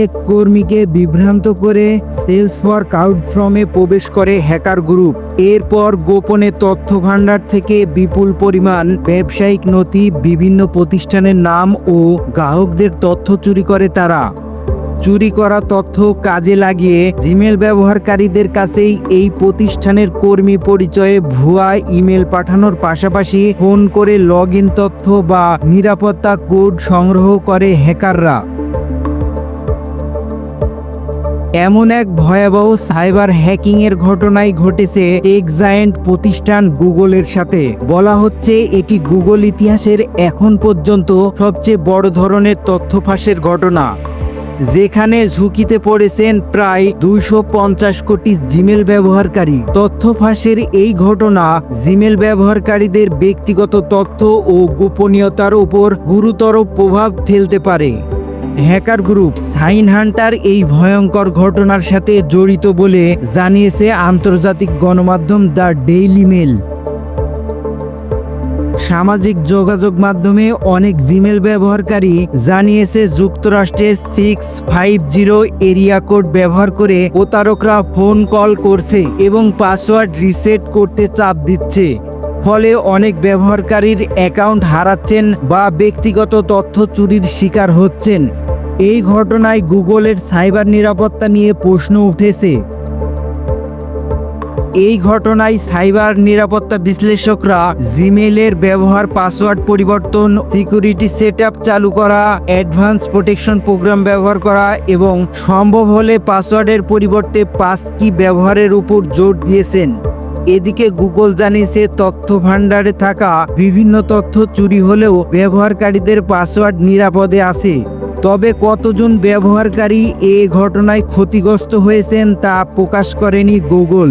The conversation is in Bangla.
এক কর্মীকে বিভ্রান্ত করে সেলস ফর কাউড ফ্রমে প্রবেশ করে হ্যাকার গ্রুপ। এরপর গোপনে তথ্য ভাণ্ডার থেকে বিপুল পরিমাণ ব্যবসায়িক নথি বিভিন্ন প্রতিষ্ঠানের নাম ও গ্রাহকদের তথ্য চুরি করে তারা। চুরি করা তথ্য কাজে লাগিয়ে জিমেল ব্যবহারকারীদের কাছেই এই প্রতিষ্ঠানের কর্মী পরিচয়ে ভুয়া ইমেল পাঠানোর পাশাপাশি ফোন করে লগ তথ্য বা নিরাপত্তা কোড সংগ্রহ করে হ্যাকাররা। এমন এক ভয়াবহ সাইবার হ্যাকিং এর ঘটনাই ঘটেছে টেক প্রতিষ্ঠান গুগলের সাথে। বলা হচ্ছে এটি গুগল ইতিহাসের এখন পর্যন্ত সবচেয়ে বড় ধরনের তথ্য ফাঁসের ঘটনা, যেখানে ঝুঁকিতে পড়েছেন প্রায় দুইশো পঞ্চাশ কোটি জিমেল ব্যবহারকারী। তথ্য ফাঁসের এই ঘটনা জিমেল ব্যবহারকারীদের ব্যক্তিগত তথ্য ও গোপনীয়তার উপর গুরুতর প্রভাব ফেলতে পারে। হ্যাকার গ্রুপ সাইন হান্টার এই ভয়ঙ্কর ঘটনার সাথে জড়িত বলে জানিয়েছে আন্তর্জাতিক গণমাধ্যম দ্য ডেইলি মেল। সামাজিক যোগাযোগ মাধ্যমে অনেক জিমেল ব্যবহারকারী জানিয়েছে যুক্তরাষ্ট্রে six five zero area code ব্যবহার করে প্রতারকরা ফোন কল করছে এবং পাসওয়ার্ড রিসেট করতে চাপ দিচ্ছে। ফলে অনেক ব্যবহারকারীর অ্যাকাউন্ট হারাচ্ছেন বা ব্যক্তিগত তথ্য চুরির শিকার হচ্ছেন। এই ঘটনায় গুগলের সাইবার নিরাপত্তা নিয়ে প্রশ্ন উঠেছে। এই ঘটনায় সাইবার নিরাপত্তা বিশ্লেষকরা জিমেলের ব্যবহার, পাসওয়ার্ড পরিবর্তন, সিকিউরিটি সেট চালু করা অ্যাডভান্স প্রোটেকশন প্রোগ্রাম ব্যবহার করা এবং সম্ভব হলে পাসওয়ার্ডের পরিবর্তে পাস কি ব্যবহারের উপর জোর দিয়েছেন। এদিকে গুগল জানিয়েছে, তথ্য ভাণ্ডারে থাকা বিভিন্ন তথ্য চুরি হলেও ব্যবহারকারীদের পাসওয়ার্ড নিরাপদে আছে। তবে কতজন ব্যবহারকারী এ ঘটনায় ক্ষতিগ্রস্ত হয়েছেন তা প্রকাশ করেনি গুগল।